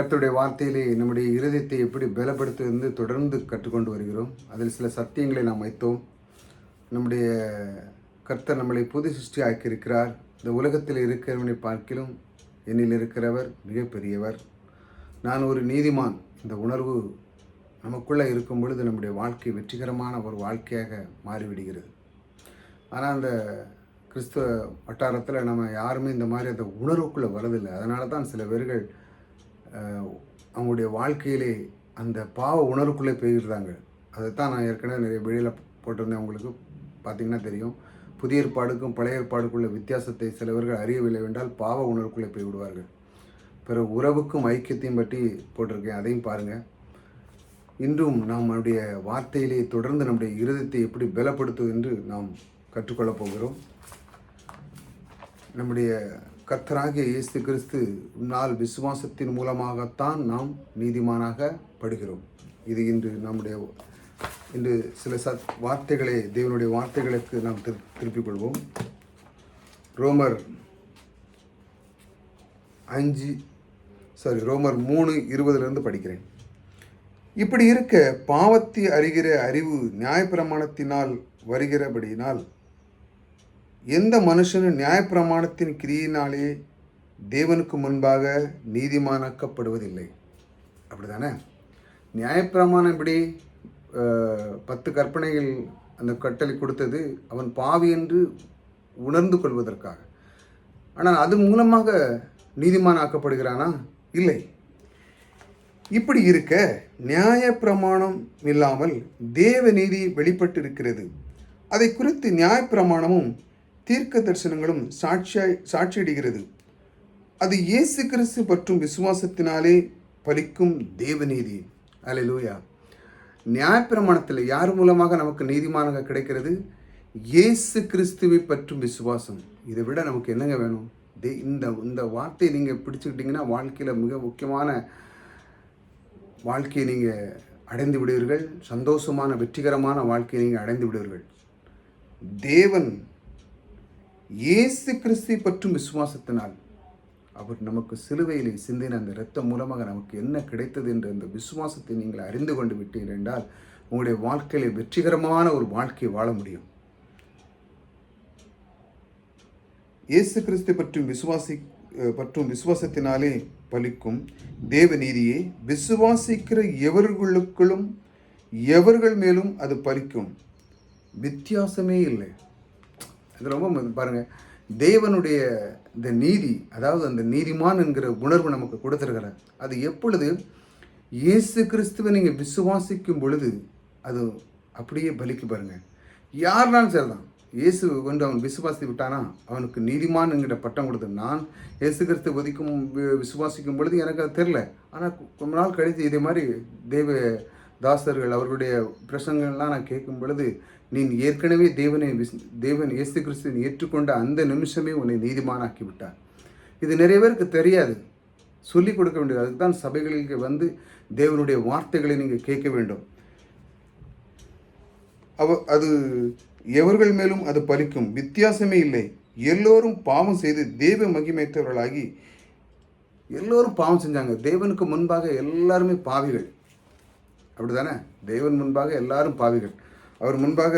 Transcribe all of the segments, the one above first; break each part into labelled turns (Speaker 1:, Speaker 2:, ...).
Speaker 1: கர்த்தருடைய வார்த்தையிலே நம்முடைய இருதயத்தை எப்படி பலப்படுத்துவது தொடர்ந்து கற்றுக்கொண்டு வருகிறோம். அதில் சில சத்தியங்களை நாம் வைத்தோம். நம்முடைய கர்த்தர் நம்மளை புது சிருஷ்டி ஆக்கியிருக்கிறார் இந்த உலகத்தில் இருக்கிறவனை பார்க்கிலும் என்னில் இருக்கிறவர் மிகப்பெரியவர். நான் ஒரு நீதிமான். இந்த உணர்வு நமக்குள்ளே இருக்கும் பொழுது நம்முடைய வாழ்க்கை வெற்றிகரமான ஒரு வாழ்க்கையாக மாறிவிடுகிறது. ஆனால் அந்த கிறிஸ்துவ வட்டாரத்தில் நம்ம யாருமே இந்த மாதிரி அந்த உணர்வுக்குள்ளே வரதில்லை. அதனால தான் சில பேர்கள் அவங்களுடைய வாழ்க்கையிலே அந்த பாவ உணர்வுக்குள்ளே போயிடுறாங்க அதைத்தான் நான் ஏற்கனவே நிறைய வெளியில் போட்டிருந்தேன். உங்களுக்கு பார்த்தீங்கன்னா தெரியும். புதிய ஏற்பாடுக்கும் பழைய ஏற்பாடுக்குள்ள வித்தியாசத்தை சிலவர்கள் அறியவில்லை என்றால் பாவ உணர்வுக்குள்ளே போய்விடுவார்கள். பிற பிறகு உறவுக்கும் ஐக்கியத்தையும் பற்றி போட்டிருக்கேன். அதையும் பாருங்கள் இன்றும் நம்முடைய வார்த்தையிலே தொடர்ந்து நம்முடைய இருதயத்தை எப்படி பலப்படுத்துவது என்று நாம் கற்றுக்கொள்ளப் போகிறோம். நம்முடைய கர்த்தராகிய இயேசு கிறிஸ்து நாள் விசுவாசத்தின் மூலமாகத்தான் நாம் நீதிமானாக படுகிறோம். இது இன்று நம்முடைய இன்று சில சத் வார்த்தைகளை தேவனுடைய வார்த்தைகளுக்கு நாம் திரு திருப்பிக் கொள்வோம். ரோமர் அஞ்சு சாரி ரோமர் மூணு இருபதுலேருந்து படிக்கிறேன். இப்படி இருக்க பாவத்தை அறிகிற அறிவு நியாயப்பிரமாணத்தினால் வருகிறபடியினால் எந்த மனுஷனும் நியாயப்பிரமாணத்தின் கிரியினாலே தேவனுக்கு முன்பாக நீதிமானாக்கப்படுவதில்லை. அப்படிதானே நியாயப்பிரமாணம் இப்படி பத்து கற்பனைகள் அந்த கட்டளை கொடுத்தது அவன் பாவி என்று உணர்ந்து கொள்வதற்காக. ஆனால் அது மூலமாக நீதிமான் ஆக்கப்படுகிறானா இல்லை. இப்படி இருக்க நியாய பிரமாணம் இல்லாமல் தேவ நீதி வெளிப்பட்டிருக்கிறது. அதை குறித்து நியாய பிரமாணமும் தீர்க்க தரிசனங்களும் சாட்சியாய் சாட்சியிடுகிறது. அது இயேசு கிறிஸ்து பற்றும் விசுவாசத்தினாலே பலிக்கும் தேவநீதி. அல்லேலூயா நியாயப்பிரமாணத்தில் யார் மூலமாக நமக்கு நீதிமானங்க கிடைக்கிறது? இயேசு கிறிஸ்துவை பற்றும் விசுவாசம். இதை விட நமக்கு என்னங்க வேணும்? தே இந்த இந்த வார்த்தையை நீங்கள் பிடிச்சிக்கிட்டிங்கன்னா வாழ்க்கையில் மிக முக்கியமான வாழ்க்கையை நீங்கள் அடைந்து விடுவீர்கள். சந்தோஷமான வெற்றிகரமான வாழ்க்கையை நீங்கள் அடைந்து விடுவீர்கள். தேவன் இயேசு கிறிஸ்துவை பற்றும் விசுவாசத்தினால் அவர் நமக்கு சிலுவையிலே சிந்தின அந்த இரத்தம் மூலமாக நமக்கு என்ன கிடைத்தது என்ற அந்த விசுவாசத்தை நீங்கள் அறிந்து கொண்டு விட்டீர்கள் என்றால் உங்களுடைய வாழ்க்கையில வெற்றிகரமான ஒரு வாழ்க்கையை வாழ முடியும். இயேசு கிறிஸ்து பற்றும் விசுவாசி பற்றும் விசுவாசத்தினாலே பலிக்கும் தேவ நீதியை விசுவாசிக்கிற எவர்களுக்குள்ளும் எவர்கள் மேலும் அது பலிக்கும்? வித்தியாசமே இல்லை. அது ரொம்ப பாருங்கள் தேவனுடைய இந்த நீதி அதாவது அந்த நீதிமான் என்கிற உணர்வு நமக்கு கொடுத்துருக்கிறார். அது எப்பொழுது? இயேசு கிறிஸ்துவை நீங்கள் விசுவாசிக்கும் பொழுது அது அப்படியே பலிக்கு பாருங்கள் யாருனாலும் சரிதான். இயேசு கொண்டு அவன் விசுவாசி விட்டானா? அவனுக்கு நீதிமான் என்கிற பட்டம் கொடுத்து நான் இயேசு கிறிஸ்து ஒதிக்கும் விசுவாசிக்கும் பொழுது எனக்கு அது தெரில ஆனால் ரொம்ப நாள் கழித்து இதே மாதிரி தேவ தாசர்கள் அவர்களுடைய பிரசங்கள்லாம் நான் கேட்கும் பொழுது நீ ஏற்கனவே தேவனை விஸ் தேவன் இயேசு கிறிஸ்துவின் ஏற்றுக்கொண்ட அந்த நிமிஷமே உன்னை நீதிமானாக்கி விட்டார் இது நிறைய பேருக்கு தெரியாது. சொல்லிக் கொடுக்க வேண்டியது. அதுக்கு தான் சபைகளுக்கு வந்து தேவனுடைய வார்த்தைகளை நீங்கள் கேட்க வேண்டும். அவ அது எவர்கள் மேலும் அது பலிக்கும்? வித்தியாசமே இல்லை. எல்லோரும் பாவம் செய்து தெய்வ மகிமைத்தவர்களாகி எல்லோரும் பாவம் செஞ்சாங்க. தேவனுக்கு முன்பாக எல்லாருமே பாவிகள். அப்படி தானே தேவன் முன்பாக எல்லாரும் பாவிகள். அவர் முன்பாக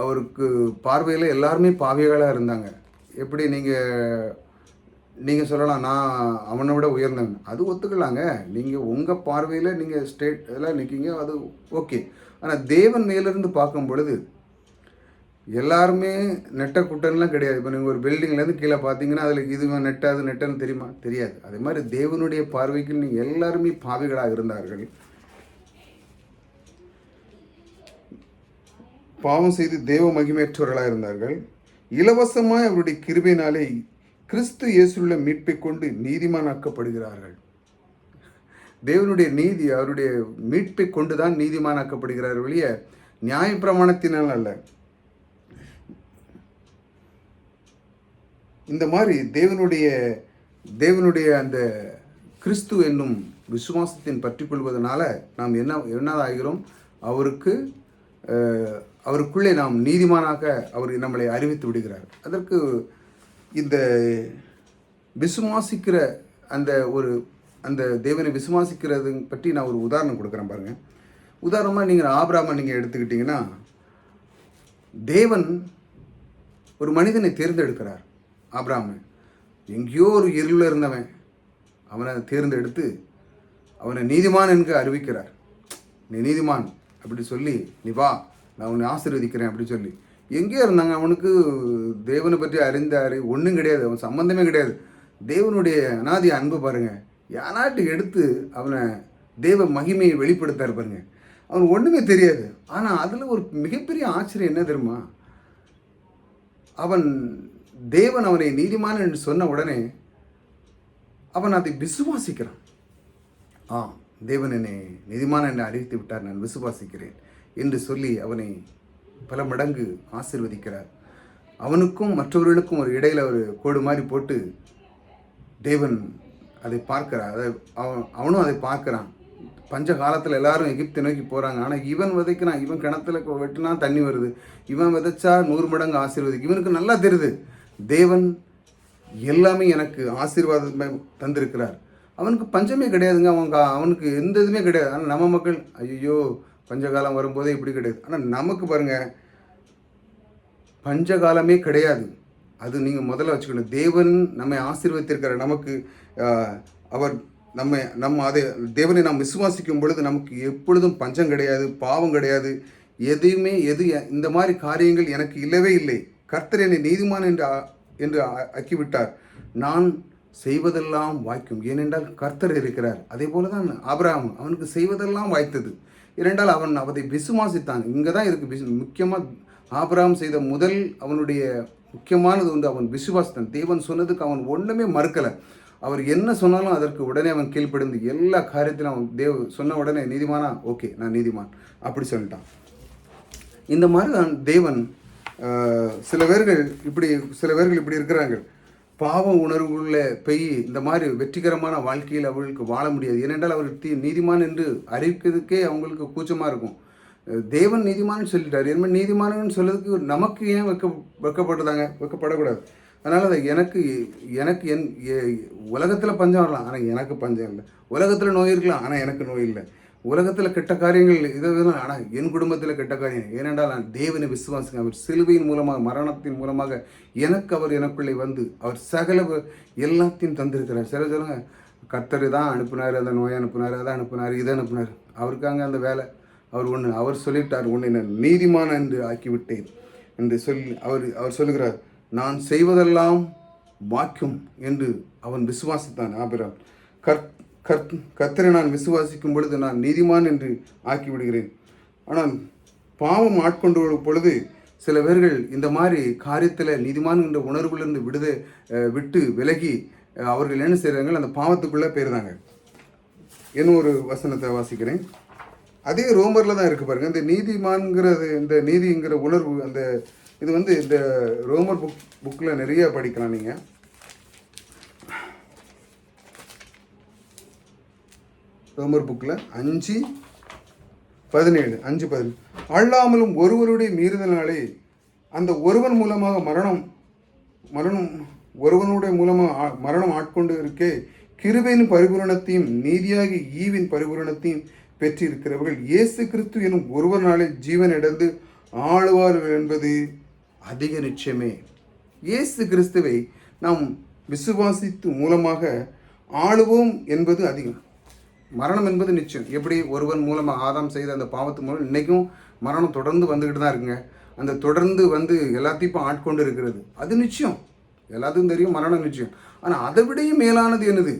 Speaker 1: அவருக்கு பார்வையில் எல்லாருமே பாவிகளாக இருந்தாங்க. எப்படி நீங்கள் நீங்கள் சொல்லலாம் நான் அவனை விட உயர்ந்தவன். அது ஒத்துக்கலாங்க. நீங்கள் உங்கள் பார்வையில் நீங்கள் ஸ்டேட் இதெல்லாம் நிற்கிங்க அது ஓகே ஆனால் தேவன் மேலிருந்து பார்க்கும் பொழுது எல்லாருமே நெட்ட குட்டன்லாம் கிடையாது. இப்போ நீங்கள் ஒரு பில்டிங்லேருந்து கீழே பார்த்தீங்கன்னா அதில் இது நெட்ட அது நெட்டன்னு தெரியுமா? தெரியாது. அதே மாதிரி தேவனுடைய பார்வைக்கு நீங்கள் எல்லாருமே பாவிகளாக இருந்தார்கள். பாவம் செய்து தேவ மகிமையற்றவர்களாக இருந்தார்கள். இலவசமாய் அவருடைய கிருபையினாலே கிறிஸ்து இயேசுள்ள மீட்பை கொண்டு நீதிமானாக்கப்படுகிறார்கள். தேவனுடைய நீதி அவருடைய மீட்பை கொண்டு தான் நீதிமானாக்கப்படுகிறார் நியாய நியாயப்பிரமாணத்தினால் அல்ல. இந்த மாதிரி தேவனுடைய தேவனுடைய அந்த கிறிஸ்து என்னும் விசுவாசத்தின் பற்றிக்கொள்வதனால நாம் என்ன என்னதாகிறோம்? அவருக்கு அவருக்குள்ளே நாம் நீதிமானாக அவர் நம்மளை அறிவித்து விடுகிறார். அதற்கு இந்த விசுவாசிக்கிற அந்த ஒரு அந்த தேவனை விசுவாசிக்கிறது பற்றி நான் ஒரு உதாரணம் கொடுக்குறேன் பாருங்கள் உதாரணமாக நீங்கள் ஆபிராம நீங்கள் எடுத்துக்கிட்டிங்கன்னா தேவன் ஒரு மனிதனை தேர்ந்தெடுக்கிறார். ஆப்ராமு. எங்கேயோ ஒரு இருளில் இருந்தவன் அவனை தேர்ந்தெடுத்து அவனை நீதிமான் என்று அறிவிக்கிறார். நீ நீதிமான் அப்படி சொல்லி நீ வா நான் உன்னை ஆசீர்வதிக்கிறேன் அப்படி சொல்லி. எங்கேயோ இருந்தாங்க அவனுக்கு தேவனை பற்றி அறிந்த அறி ஒன்றும் கிடையாது அவன் சம்மந்தமே கிடையாது. தேவனுடைய அனாதி அன்பு பாருங்க யானாட்டு எடுத்து அவனை தேவ மகிமையை வெளிப்படுத்தாரு பாருங்க. அவன் ஒன்றுமே தெரியாது. ஆனால் அதில் ஒரு மிகப்பெரிய ஆச்சரியம் என்ன தெரியுமா? அவன் தேவன் அவனை நீதிமான் என்று சொன்ன உடனே அவன் அதை விசுவாசிக்கிறான். ஆ தேவன் என்னை நீதிமான் என்னை அறிவித்து விட்டார் நான் விசுவாசிக்கிறேன் என்று சொல்லி அவனை பல மடங்கு ஆசிர்வதிக்கிறார். அவனுக்கும் மற்றவர்களுக்கும் ஒரு இடையில ஒரு கோடு மாதிரி போட்டு தேவன் அதை பார்க்கிறார். அதை அவன் அவனும் அதை பார்க்குறான். பஞ்ச காலத்தில் எல்லாரும் எகிப்தை நோக்கி போகிறாங்க ஆனால் இவன் விதைக்கிறான். இவன் கிணத்துல வெட்டினா தண்ணி வருது. இவன் விதைச்சா நூறு மடங்கு ஆசீர்வதிக்கு இவனுக்கு நல்லா தெரியுது. தேவன் எல்லாமே எனக்கு ஆசீர்வாதமே தந்திருக்கிறார். அவனுக்கு பஞ்சமே கிடையாதுங்க. அவங்க அவனுக்கு எந்த இதுவுமே கிடையாது. ஆனால் நம்ம மக்கள் ஐயோ பஞ்சகாலம் வரும்போதே இப்படி கிடையாது. ஆனால் நமக்கு பாருங்கள் பஞ்சகாலமே கிடையாது. அது நீங்கள் முதல்ல வச்சுக்கணும். தேவன் நம்மை ஆசீர்வதித்திருக்கிற நமக்கு அவர் நம்ம நம்ம அதை தேவனை நாம் விசுவாசிக்கும் பொழுது நமக்கு எப்பொழுதும் பஞ்சம் கிடையாது பாவம் கிடையாது. எதையுமே எது இந்த மாதிரி காரியங்கள் எனக்கு இல்லவே இல்லை. கர்த்தர் என்னை நீதிமான் என்று என்று ஆக்கிவிட்டார். நான் செய்வதெல்லாம் வாய்க்கும். ஏனென்றால் கர்த்தர் இருக்கிறார். அதே போல தான் ஆபிரகாம் அவனுக்கு செய்வதெல்லாம் வாய்த்தது. இரண்டால் அவன் அவதை விசுவாசித்தான். இங்கே தான் இருக்கு விசு முக்கியமாக ஆபிரகாம் செய்த முதல் அவனுடைய முக்கியமானது வந்து அவன் விசுவாசித்தான். தேவன் சொன்னதுக்கு அவன் ஒன்றுமே மறுக்கலை. அவர் என்ன சொன்னாலும் அதற்கு உடனே அவன் கீழ்ப்படுந்து எல்லா காரியத்திலும் அவன் தேவ சொன்ன உடனே நீதிமானா? ஓகே நான் நீதிமான். அப்படி சொல்லிட்டான். இந்த மாதிரி தான் தேவன் சில பேர்கள் இப்படி சில பேர்கள் இப்படி இருக்கிறாங்க. பாவ உணர்வுள்ள பெய் இந்த மாதிரி வெற்றிகரமான வாழ்க்கையில் அவர்களுக்கு வாழ முடியாது. ஏனென்றால் அவர் தீ நீதிமான் என்று அறிவிக்கிறதுக்கே அவங்களுக்கு கூச்சமாக இருக்கும். தேவன் நீதிமான்னு சொல்லிட்டார். என்ன நீதிமானன்னு சொல்லதுக்கு நமக்கு ஏன் வெக்க வெக்கப்படுதாங்க வெக்கப்படக்கூடாது. அதனால் அதை எனக்கு எனக்கு என் உலகத்தில் பஞ்சம் வரலாம். ஆனால் எனக்கு பஞ்சம் இல்லை. உலகத்தில் நோய் இருக்கலாம். ஆனால் எனக்கு நோய் இல்லை. உலகத்தில் கெட்ட காரியங்கள் இதை ஆனால் என் குடும்பத்தில் கெட்ட காரியம் ஏனென்றால் நான் தேவனை விசுவாசிக்கிறேன். அவர் சிலுவையின் மூலமாக மரணத்தின் மூலமாக எனக்கு அவர் எனக்குள்ளே வந்து அவர் சகல எல்லாத்தையும் தந்திருக்கிறார். சில சொல்லுங்க கர்த்தர் தான் அனுப்புனார் அந்த நோயை அனுப்புனார் அதை அனுப்புனார் இதை அனுப்புனார். அவருக்காங்க அந்த வேலை. அவர் ஒன்று அவர் சொல்லிட்டார் ஒன்று நான் நீதிமான என்று ஆக்கிவிட்டேன் என்று சொல்லி அவர் அவர் சொல்லுகிறார் நான் செய்வதெல்லாம் வாக்கும் என்று அவன் விசுவாசித்தான். ஆபிராம் கற் கத் கர்த்தரை நான் விசுவாசிக்கும் பொழுது நான் நீதிமான் என்று ஆக்கிவிடுகிறேன். ஆனால் பாவம் ஆட்கொண்டு பொழுது சில பேர்கள் இந்த மாதிரி காரியத்தில் நீதிமான் என்ற உணர்வுலேருந்து விடுத விட்டு விலகி அவர்கள் என்ன செய்கிறாங்க அந்த பாவத்துக்குள்ளே போயிருந்தாங்க இன்னும் ஒரு வசனத்தை வாசிக்கிறேன். அதே ரோமரில் தான் இருக்குது பாருங்கள் இந்த நீதிமான்ங்கிறது இந்த நீதிங்கிற உணர்வு அந்த இது வந்து இந்த ரோமர் புக் புக்கில் நிறைய படிக்கலாம் நீங்கள் ரோமர் புக்கில் அஞ்சு பதினேழு அஞ்சு பதினேழு. அல்லாமலும் ஒருவருடைய மீறுதலாலே அந்த ஒருவன் மூலமாக மரணம் மரணம் ஒருவனுடைய மூலமாக ஆ- மரணம் ஆட்கொண்டு இருக்கே கிருபையின் பரிபூரணத்தையும் நீதியாகி ஈவின் பரிபூரணத்தையும் பெற்றிருக்கிறவர்கள் இயேசு கிறிஸ்து எனும் ஒருவனாலே ஜீவன் இழந்து ஆளுவார்கள் என்பது அதிக நிச்சயமே. இயேசு கிறிஸ்துவை நாம் விசுவாசித்து மூலமாக ஆளுவோம் என்பது அதிகம். மரணம் என்பது நிச்சயம். எப்படி ஒருவன் மூலமாக ஆதாம் செய்த அந்த பாவத்து மூலம் இன்றைக்கும் மரணம் தொடர்ந்து வந்துக்கிட்டு தான் இருக்குங்க. அந்த தொடர்ந்து வந்து எல்லாத்தையும் இப்போ ஆட்கொண்டு இருக்கிறது. அது நிச்சயம். எல்லாத்துக்கும் தெரியும் மரணம் நிச்சயம். ஆனால் அதை விடையும் மேலானது என்னது?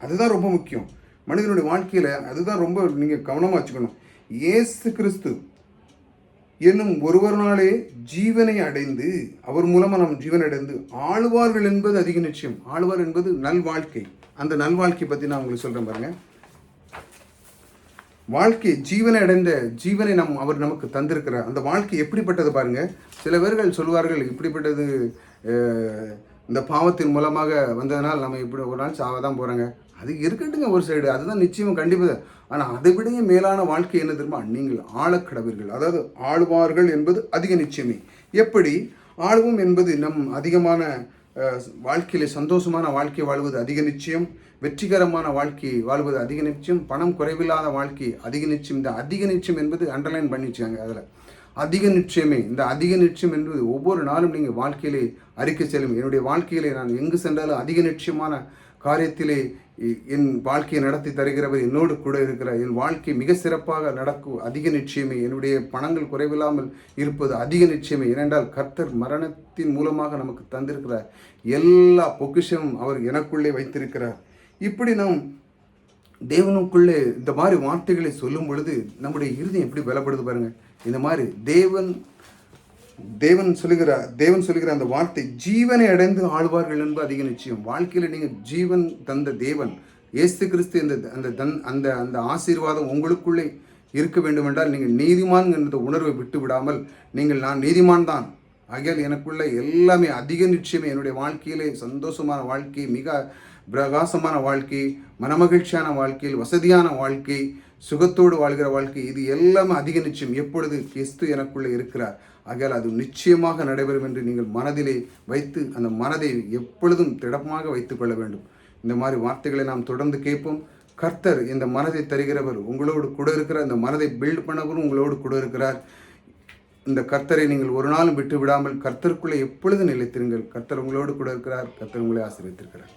Speaker 1: அதுதான் ரொம்ப முக்கியம். மனிதனுடைய வாழ்க்கையில் அதுதான் ரொம்ப நீங்கள் கவனமாக வச்சுக்கணும். ஏசு கிறிஸ்து என்னும் ஒருவர்னாலே ஜீவனை அடைந்து அவர் மூலமாக நாம் ஜீவன் அடைந்து ஆழ்வார்கள் என்பது அதிக நிச்சயம். ஆழ்வார் என்பது நல்வாழ்க்கை. அந்த நல்வாழ்க்கை பற்றி நான் உங்களுக்கு சொல்கிறேன் பாருங்கள் வாழ்க்கை ஜீவனை அடைந்த ஜீவனை நம் அவர் நமக்கு தந்திருக்கிறார். அந்த வாழ்க்கை எப்படிப்பட்டது பாருங்கள் சில பேர்கள் சொல்வார்கள் இப்படிப்பட்டது இந்த பாவத்தின் மூலமாக வந்ததனால் நம்ம இப்படி ஒரு நாள் சாவ தான் போகிறாங்க அது இருக்கட்டுங்க ஒரு சைடு அதுதான் நிச்சயம் கண்டிப்பாக ஆனால் அதை விடையே மேலான வாழ்க்கை என்ன தெரியுமா? நீங்கள் ஆளக்கடவீர்கள் அதாவது ஆழ்வார்கள் என்பது அதிக நிச்சயமே. எப்படி? ஆழ்வும் என்பது நம் அதிகமான வாழ்க்கையில் வாழ்க்கையிலே சந்தோஷமான வாழ்க்கை வாழ்வது அதிக நிச்சயம். வெற்றிகரமான வாழ்க்கை வாழ்வது அதிக நிச்சயம் பணம் குறைவில்லாத வாழ்க்கை அதிக நிச்சயம். இந்த அதிக நிச்சயம் என்பது அண்டர்லைன் பண்ணி வச்சுக்காங்க அதில். அதிக நிச்சயமே இந்த அதிக நிச்சயம் என்பது ஒவ்வொரு நாளும் நீங்கள் வாழ்க்கையிலே அறிக்கை செல்லும். என்னுடைய வாழ்க்கையிலே நான் எங்கு சென்றாலும் அதிக நிச்சயமான காரியத்திலே இ- என் வாழ்க்கையை நடத்தி தருகிறவர் என்னோடு கூட இருக்கிறார். என் வாழ்க்கை மிக சிறப்பாக நடக்கும் அதிக நிச்சயமே. என்னுடைய பணங்கள் குறைவில்லாமல் இருப்பது அதிக நிச்சயமே. ஏனென்றால் கர்த்தர் மரணத்தின் மூலமாக நமக்கு தந்திருக்கிறார். எல்லா பொக்கிஷமும் அவர் எனக்குள்ளே வைத்திருக்கிறார். இப்படி நாம் தேவனுக்குள்ளே இந்த மாதிரி வார்த்தைகளை சொல்லும் பொழுது நம்முடைய இருதயம் எப்படி பலப்படுது பாருங்கள். இந்த மாதிரி தேவன் தேவன் சொல்லுகிற தேவன் சொல்லுகிற அந்த வார்த்தை ஜீவனை அடைந்து ஆழ்வார்கள் என்பது அதிக நிச்சயம். வாழ்க்கையில் நீங்கள் ஜீவன் தந்த தேவன் இயேசு கிறிஸ்து இந்த அந்த தன் அந்த அந்த ஆசீர்வாதம் உங்களுக்குள்ளே இருக்க வேண்டுமென்றால் நீங்கள் நீதிமான் என்ற உணர்வை விட்டு விடாமல் நீங்கள் நான் நீதிமான் தான். ஆகியால் எனக்குள்ள எல்லாமே அதிக நிச்சயமே. என்னுடைய வாழ்க்கையிலே சந்தோஷமான வாழ்க்கை மிக பிரகாசமான வாழ்க்கை மனமகிழ்ச்சியான வாழ்க்கையில் வசதியான வாழ்க்கை சுகத்தோடு வாழ்கிற வாழ்க்கை இது எல்லாமே அதிக நிச்சயம். எப்பொழுது கிறிஸ்து எனக்குள்ளே இருக்கிறார் ஆகையால் அது நிச்சயமாக நடைபெறும் என்று நீங்கள் மனதிலே வைத்து அந்த மனதை எப்பொழுதும் திடமாக வைத்துக்கொள்ள வேண்டும். இந்த மாதிரி வார்த்தைகளை நாம் தொடர்ந்து கேட்போம். கர்த்தர் இந்த மனதை தருகிறவர் உங்களோடு கூட இருக்கிறார். இந்த மனதை பில்ட் பண்ணவரும் உங்களோடு கூட இருக்கிறார். இந்த கர்த்தரை நீங்கள் ஒரு நாளும் விட்டு விடாமல் கர்த்தருக்குள்ளே எப்பொழுது நிலைத்திருங்கள். கர்த்தர் உங்களோடு கூட இருக்கிறார். கர்த்தர் உங்களை ஆசிரியத்திருக்கிறார்